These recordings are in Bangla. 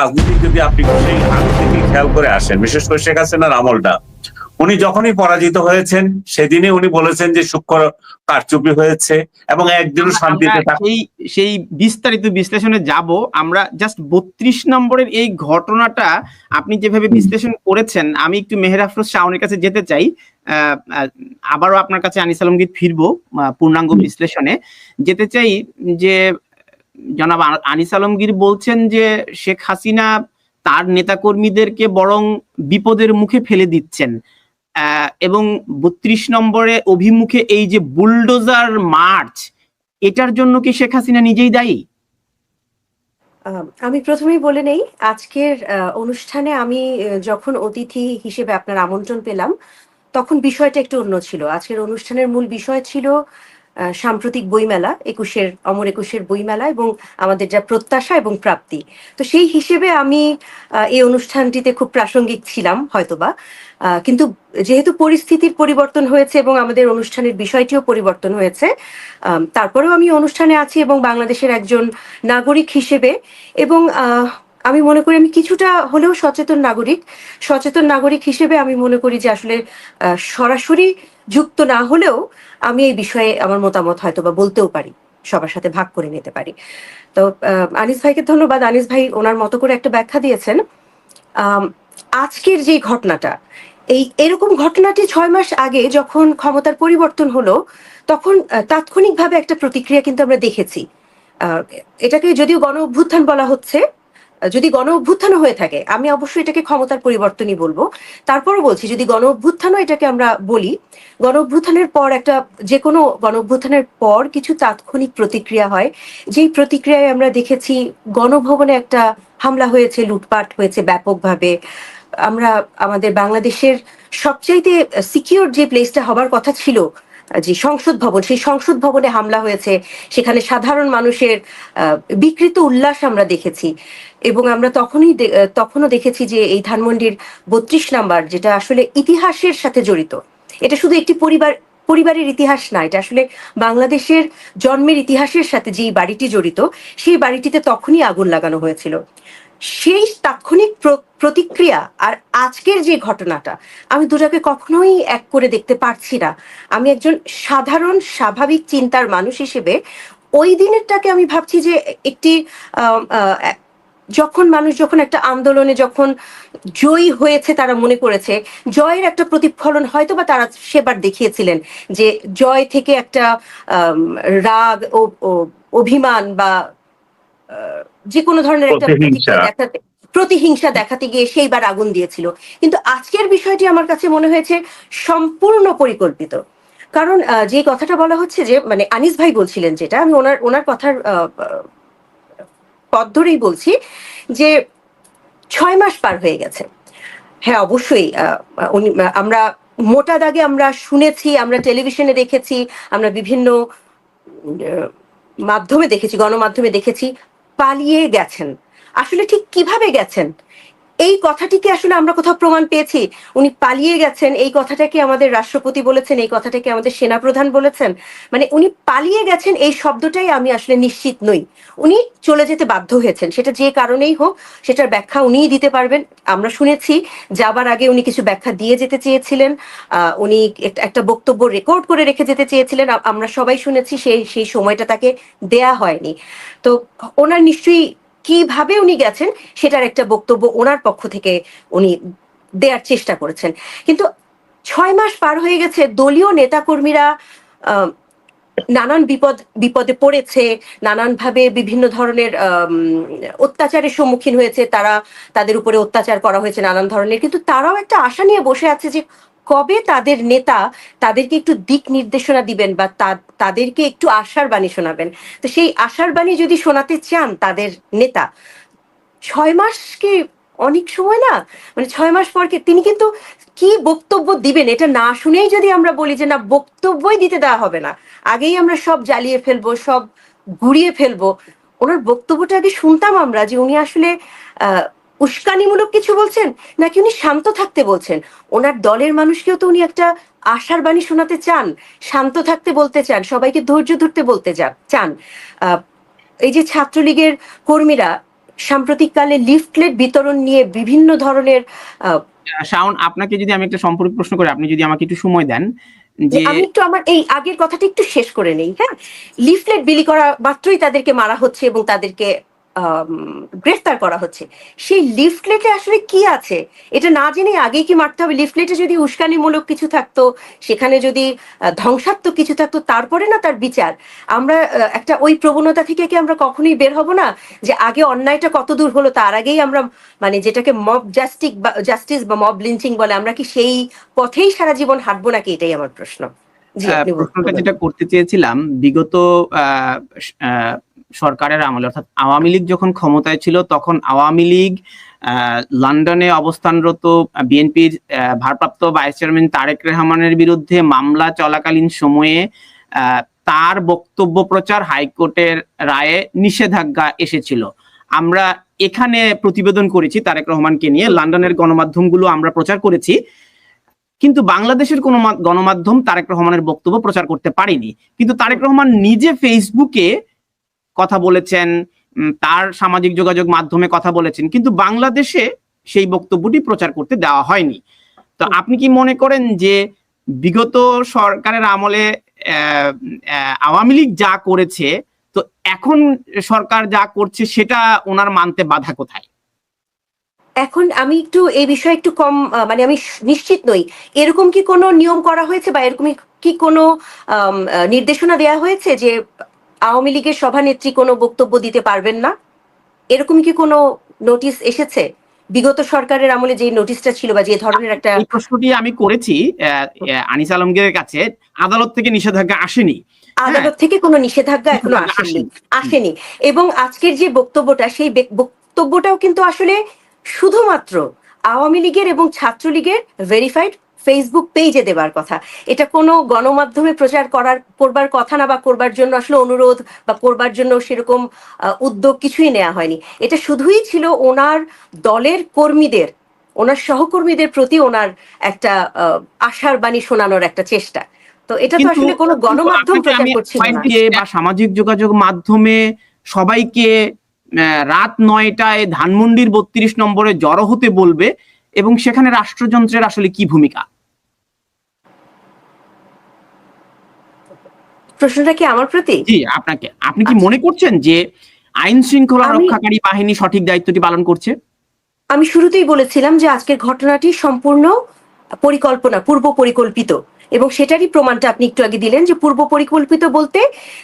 রাজনীতি যদি আপনি সেই আগে থেকে খেয়াল করে আসেন বিশেষ করে শেখ হাসিনার আমলটা উনি যখনই পরাজিত হয়েছেন সেদিনে উনি বলেছেন যে সূক্ষ্ম কারচুপি হয়েছে এবং একদিনও শান্তিতে সেই সেই বিস্তারিত বিশ্লেষণে যাব। আমরা জাস্ট বত্রিশ নম্বরের এই ঘটনাটা আপনি যেভাবে বিশ্লেষণ করেছেন আমি একটু মেহের আফরোজ শাওনের কাছে যেতে চাই। আবারও আপনার কাছে আনিস আলমগীর ফিরবো পূর্ণাঙ্গ বিশ্লেষণে। যেতে চাই যে জনাব আনিস আলমগীর বলছেন যে শেখ হাসিনা তার নেতাকর্মীদেরকে বরং বিপদের মুখে ফেলে দিচ্ছেন। এবং বত্রিশ নম্বরে অভিমুখে এই যে বুলডোজার মার্চ, এটার জন্য কি শেখ হাসিনা নিজেই দায়ী? আমি প্রথমেই বলে নেই, আজকের অনুষ্ঠানে আমি যখন অতিথি হিসেবে আপনার আমন্ত্রণ পেলাম, তখন বিষয়টা একটু অন্য ছিল। আজকের অনুষ্ঠানের মূল বিষয় ছিল সাম্প্রতিক বইমেলা, একুশের, অমর একুশের বইমেলা এবং আমাদের যা প্রত্যাশা এবং প্রাপ্তি। তো সেই হিসেবে আমি এই অনুষ্ঠানটিতে খুব প্রাসঙ্গিক ছিলাম হয়তোবা। কিন্তু যেহেতু পরিস্থিতির পরিবর্তন হয়েছে এবং আমাদের অনুষ্ঠানের বিষয়টিও পরিবর্তন হয়েছে তারপরেও আমি অনুষ্ঠানে আছি এবং বাংলাদেশের একজন নাগরিক হিসেবে এবং আমি মনে করি আমি কিছুটা হলেও সচেতন নাগরিক। সচেতন নাগরিক হিসেবে আমি মনে করি যে আসলে সরাসরি যুক্ত না হলেও আমি এই বিষয়ে আমার মতামত হয়তো বা বলতেও পারি, সবার সাথে ভাগ করে নিতে পারি। তো আনিস ভাইকে ধন্যবাদ। আনিস ভাই ওনার মতো করে একটা ব্যাখ্যা দিয়েছেন। আজকের যে ঘটনাটা, এই এরকম ঘটনাটি ছয় মাস আগে যখন ক্ষমতার পরিবর্তন হলো, তখন তাৎক্ষণিকভাবে একটা প্রতিক্রিয়া কিন্তু আমরা দেখেছি। এটাকে যদিও গণ অভ্যুত্থান বলা হচ্ছে যদি গণ অভ্যুত্থানও হয়ে থাকে, আমি অবশ্যই এটাকে ক্ষমতার পরিবর্তনই বলব। তারপরও বলছি, যদি গণ অভ্যুত্থানও এটাকে আমরা বলি, গণ অভ্যুত্থানের পর একটা যে কোনো গণ অভ্যুত্থানের পর কিছু তাৎক্ষণিক প্রতিক্রিয়া হয়। যেই প্রতিক্রিয়ায় আমরা দেখেছি গণভবনে একটা হামলা হয়েছে, লুটপাট হয়েছে ব্যাপকভাবে। আমরা, আমাদের বাংলাদেশের সবচাইতে সিকিউর যে প্লেসটা হবার কথা ছিল যে সংসদ ভবন, সেই সংসদ ভবনে হামলা হয়েছে। সেখানে সাধারণ মানুষের বিকৃত উল্লাস আমরা দেখেছি। এবং আমরা তখনই তখনও দেখেছি যে এই ধানমন্ডির বত্রিশ নাম্বার, যেটা আসলে ইতিহাসের সাথে জড়িত। এটা শুধু একটি পরিবার, পরিবারের ইতিহাস না, এটা আসলে বাংলাদেশের জন্মের ইতিহাসের সাথে যেই বাড়িটি জড়িত, সেই বাড়িটিতে তখনই আগুন লাগানো হয়েছিল। সেই তাৎক্ষণিক প্র- প্রতিক্রিয়া আর আজকের যে ঘটনাটা, আমি দুটাকে কখনোই এক করে দেখতে পারছি না। আমি একজন সাধারণ, স্বাভাবিক চিন্তার মানুষ হিসেবে ওই দিনেরটাকে আমি ভাবছি যে একটি যখন মানুষ যখন একটা আন্দোলনে যখন জয়ী হয়েছে তারা মনে করেছে, জয়ের একটা প্রতিফলন হয়তো বা তারা সেবার দেখিয়েছিলেন যে জয় থেকে একটা রাগ ও, অভিমান বা যে কোনো ধরনের একটা প্রতিহিংসা। দেখাতে প্রতিহিংসা দেখাতে গিয়ে সেইবার আগুন দিয়েছিল। কিন্তু আজকের বিষয়টি আমার কাছে মনে হয়েছে সম্পূর্ণ পরিকল্পিত। কারণ যে কথাটা বলা হচ্ছে যে মানে আনিস ভাই বলছিলেন যেটা আমি ওনার ওনার কথার পথ ধরেই বলছি যে ছয় মাস পার হয়ে গেছে। হ্যাঁ অবশ্যই আমরা মোটা দাগে আমরা শুনেছি আমরা টেলিভিশনে দেখেছি আমরা বিভিন্ন মাধ্যমে দেখেছি গণমাধ্যমে দেখেছি। পালিয়ে গেছেন। আসলে ঠিক কীভাবে গেছেন? এই কথাটিকে আসলে আমরা কোথাও প্রমাণ পেয়েছি। উনি পালিয়ে গেছেন, এই কথাটাকে আমাদের রাষ্ট্রপতি বলেছেন, এই কথাটাকে আমাদের সেনাপ্রধান বলেছেন। মানে উনি পালিয়ে গেছেন, এই শব্দটাই আমি আসলে নিশ্চিত নই। উনি চলে যেতে বাধ্য হয়েছেন, সেটা যে কারণেই হোক, সেটার ব্যাখ্যা উনিই দিতে পারবেন। আমরা শুনেছি, যাবার আগে উনি কিছু ব্যাখ্যা দিয়ে যেতে চেয়েছিলেন উনি একটা বক্তব্য রেকর্ড করে রেখে যেতে চেয়েছিলেন। আমরা সবাই শুনেছি, সেই সেই সময়টা তাকে দেয়া হয়নি। তো ওনার নিশ্চয়ই কীভাবে উনি গেছেন সেটার একটা বক্তব্য ওনার পক্ষ থেকে উনি দেওয়ার চেষ্টা করেছেন। কিন্তু ছয় মাস পার হয়ে গেছে, দলীয় নেতাকর্মীরা নানান বিপদ, বিপদে পড়েছে, নানানভাবে বিভিন্ন ধরনের অত্যাচারের সম্মুখীন হয়েছে, তারা তাদের উপরে অত্যাচার করা হয়েছে নানান ধরনের। কিন্তু তারাও একটা আশা নিয়ে বসে আছে যে কবে তাদের নেতা তাদেরকে একটু দিক নির্দেশনা দিবেন বা তাদেরকে একটু আশার বাণী শোনাবেন? তো সেই আশার বাণী যদি শোনাতে চান তাদের নেতা, ছয় মাস কি অনেক সময় না? মানে ছয় মাস পর কি- তিনি কিন্তু কি বক্তব্য দিবেন? এটা না শুনেই যদি আমরা বলি যে না, বক্তব্যই দিতে দেওয়া হবে না। আগেই আমরা সব জ্বালিয়ে ফেলব, সব গুড়িয়ে ফেলব। ওনার বক্তব্যটা আগে শুনতাম আমরা যে উনি আসলে, আহ উস্কানিমূলক কিছু বলছেন? নাকি উনি শান্ত থাকতে বলছেন? ওনার দলের মানুষকেও তো উনি একটা আশার বাণী শোনাতে চান। শান্ত থাকতে বলতে চান সবাইকে ধৈর্য ধরতে বলতে চান। এই যে ছাত্রলীগের কর্মীরা সাম্প্রতিককালে লিফলেট বিতরণ নিয়ে বিভিন্ন ধরনের আহ, শাওন আপনাকে যদি আমি একটা সম্পর্ক প্রশ্ন করি আপনি যদি আমাকে একটু সময় দেন যে আমি একটু আমার এই আগের কথাটা একটু শেষ করে নেই হ্যাঁ? লিফলেট বিলি করা মাত্রই তাদেরকে মারা হচ্ছে এবং তাদেরকে গ্রেফতার করা হচ্ছে। সেই লিফলেটে আসলে কি আছে? এটা না জেনে আগেই কি মারতে হবে? লিফলেটে যদি উস্কানিমূলক কিছু থাকতো সেখানে যদি ধ্বংসাত্মক কিছু থাকতো তারপরে না তার বিচার? আমরা একটা ওই প্রবণতা থেকে কি আমরা কখনোই বের হব না? যে আগে অন্যায়টা কত দূর হলো তার আগেই আমরা মানে যেটাকে মব জাস্টিক বা জাস্টিস বা মব লিঞ্চিং বলে আমরা কি সেই পথেই সারা জীবন হাঁটবো নাকি? এটাই আমার প্রশ্ন। প্রশ্নটা যেটা করতে চেয়েছিলাম বিগত আহ, আহ, সরকারের আমলে। অর্থাৎ আওয়ামী লীগ যখন ক্ষমতায় ছিল, তখন আওয়ামী লীগ লন্ডনে অবস্থানরত বিএনপির ভারপ্রাপ্ত ভাইস চেয়ারম্যান তারেক রহমানের বিরুদ্ধে মামলা চলাকালীন সময়ে তার বক্তব্য প্রচার হাইকোর্টের রায়ে নিষেধাজ্ঞা এসেছিল। আমরা এখানে প্রতিবেদন করেছি তারেক রহমানকে নিয়ে, লন্ডনের গণমাধ্যমগুলো আমরা প্রচার করেছি, কিন্তু বাংলাদেশের কোনো গণমাধ্যম তারেক রহমানের বক্তব্য প্রচার করতে পারেনি। কিন্তু তারেক রহমান নিজে ফেসবুকে কথা বলেছেন তার সামাজিক যোগাযোগ মাধ্যমে কথা বলেছেন কিন্তু বাংলাদেশে সেই বক্তব্যটি প্রচার করতে দেওয়া হয়নি। তো আপনি কি মনে করেন যে বিগত সরকারের আমলে আওয়ামী লীগ যা করেছে তো এখন সরকার যা করছে সেটা ওনার মানতে বাধা কোথায়? এখন আমি একটু এই বিষয়ে একটু কম মানে আমি নিশ্চিত নই। এরকম কি কোনো নিয়ম করা হয়েছে বা এরকম কি কোনো নির্দেশনা দেওয়া হয়েছে যে আওয়ামী লীগের সভানেত্রী কোনো বক্তব্য দিতে পারবেন না? এরকম কি কোনো নোটিশ এসেছে? বিগত সরকারের আমলে যে নোটিশটা ছিল বা যে ধরনের একটা প্রশ্নটি আমি করেছি আনিস আলমগীরের কাছে আদালত থেকে নিষেধাজ্ঞা আসেনি। আদালত থেকে কোনো নিষেধাজ্ঞা এখনও আসেনি। আসেনি। এবং আজকের যে বক্তব্যটা সেই বক্তব্যটাও কিন্তু আসলে শুধুমাত্র আওয়ামী লীগের এবং ছাত্রলীগের ভেরিফাইড ফেসবুক পেজে দেবার কথা। এটা কোনো গণমাধ্যমে প্রচার করার করবার কথা না বা করবার জন্য আসলে অনুরোধ বা করবার জন্য সেরকম উদ্যোগ কিছুই নেওয়া হয়নি। এটা শুধুই ছিল ওনার দলের কর্মীদের ওনার সহকর্মীদের প্রতি ওনার একটা আশার বাণী শোনানোর একটা চেষ্টা। তো এটা তো আসলে কোনো গণমাধ্যম প্রচার করছিল না। বা সামাজিক যোগাযোগ মাধ্যমে সবাইকে রাত নয়টায় ধানমন্ডির বত্রিশ নম্বরে জড়ো হতে বলবে এবং সেখানে রাষ্ট্রযন্ত্রের আসলে কি ভূমিকা? প্রশ্নটা কি আমার প্রতি? জি আপনাকে। আপনি কি আচ্ছা। মনে করছেন যে আইন শৃঙ্খলা রক্ষাকারী বাহিনী সঠিক দায়িত্বটি পালন করছে? আমি শুরুতেই বলেছিলাম যে আজকের ঘটনাটি সম্পূর্ণ পরিকল্পনা পূর্ব পরিকল্পিত। এবং সেটারই প্রমাণটা আপনি একটু আগে দিলেন যে পূর্ব পরিকল্পিত বলতে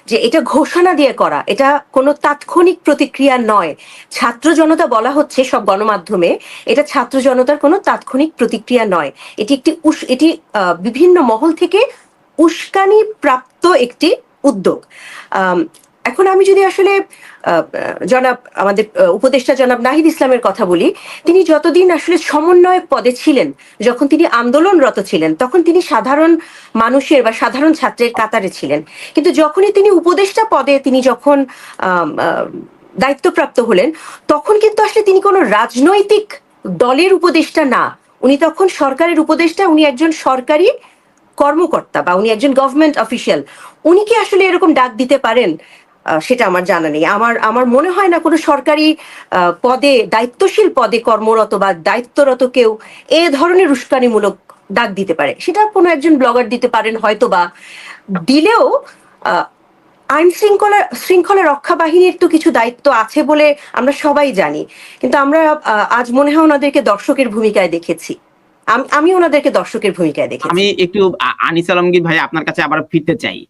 যে এটা ঘোষণা দিয়ে করা এটা কোনো তাৎক্ষণিক প্রতিক্রিয়া নয়। ছাত্র জনতা বলা হচ্ছে সব গণমাধ্যমে এটা ছাত্র জনতার কোনো তাৎক্ষণিক প্রতিক্রিয়া নয়। এটি একটি এটি আহ, বিভিন্ন মহল থেকে উস্কানি প্রাপ্ত একটি উদ্যোগ। এখন আমি যদি আসলে জনাব, আমাদের উপদেষ্টা জনাব নাহিদ ইসলামের কথা বলি, তিনি যতদিন আসলে সমন্বয়ক পদে ছিলেন, যখন তিনি আন্দোলনরত ছিলেন, তখন তিনি সাধারণ মানুষের বা সাধারণ ছাত্রের কাতারে ছিলেন। কিন্তু যখনই তিনি উপদেষ্টা পদে তিনি যখন দায়িত্বপ্রাপ্ত হলেন, তখন কিন্তু আসলে তিনি কোনো রাজনৈতিক দলের উপদেষ্টা না। উনি তখন সরকারের উপদেষ্টা, উনি একজন সরকারি কর্মকর্তা বা উনি একজন গভর্নমেন্ট অফিসিয়াল উনি কি আসলে এরকম ডাক দিতে পারেন? সেটা আমার জানা নেই। আমার আমার মনে হয় না কোনো সরকারি পদে, দায়িত্বশীল পদে কর্মরত বা দায়িত্বরত কেউ এ ধরনের উস্কানিমূলক ডাক দিতে পারে। সেটা কোনো একজন ব্লগার দিতে পারেন হয়তো বা। দিলেও আইন শৃঙ্খলা শৃঙ্খলা রক্ষা বাহিনীর তো কিছু দায়িত্ব আছে বলে আমরা সবাই জানি। কিন্তু আমরা আজ মনে হয় ওনাদেরকে দর্শকের ভূমিকায় দেখেছি। আম- ওনাদেরকে দর্শকের ভূমিকায় দেখেছি। আমি একটু আনিস আলমগীর ভাই আপনার কাছে আবার ফিরতে চাই।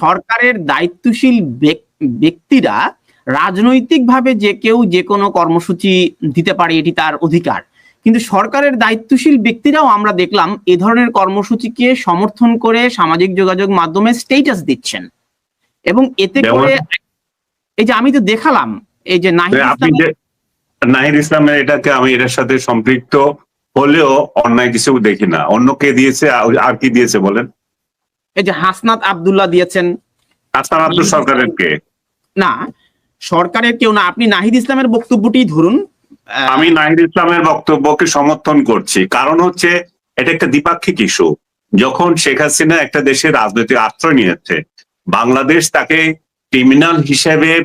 সরকারের দায়িত্বশীল ব্যক- ব্যক্তিরা রাজনৈতিকভাবে যে কেউ যে কোনো কর্মসূচি দিতে পারে এটি তার অধিকার। কিন্তু সরকারের দায়িত্বশীল ব্যক্তিরাও আমরা দেখলাম এ ধরনের কর্মসূচিকে সমর্থন করে সামাজিক যোগাযোগ মাধ্যমে স্টেটাস দিচ্ছেন। এবং এতে করে এই যে আমি তো দেখালাম এই যে নাহিদ ইসলাম নাহিদ ইসলামের এটাকে আমি এটার সাথে সম্পৃক্ত। হলেও অন্যায় কিছু দেখি না। অন্য কে দিয়েছে আর- কি দিয়েছে বলেন? এই যে হাসনাত আব্দুল্লাহ দিয়েছেন। আসান আব্দুল সরকারের কে? না সরকারের কেউ না। আপনি নাহিদ ইসলামের বক্তব্যটি ধরুন। আমি নাহিদ ইসলামের বক্তব্যকে সমর্থন করছি। কারণ হচ্ছে এটা একটা দ্বিপাক্ষিক ইস্যু। যখন শেখ হাসিনা একটা দেশের রাজনৈতিক আশ্রয় নিয়েছে বাংলাদেশ তাকে ক্রিমিনাল হিসেবে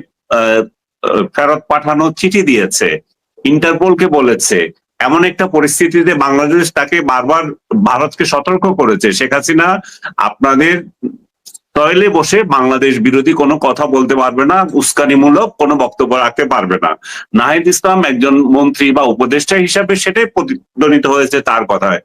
ফেরত পাঠানো চিঠি দিয়েছে। ইন্টারপোলকে বলেছে। এমন একটা পরিস্থিতিতে বাংলাদেশ তাকে বারবার ভারতকে সতর্ক করেছে। শেখ হাসিনা আপনাদের টয়লে বসে বাংলাদেশ বিরোধী কোনো কথা বলতে পারবে না, উস্কানিমূলক কোনো বক্তব্য রাখতে পারবে না। নাহিদ ইসলাম একজন মন্ত্রী বা উপদেষ্টা হিসাবে সেটাই প্রতিদ্বন্দ্বিত হয়েছে তার কথায়।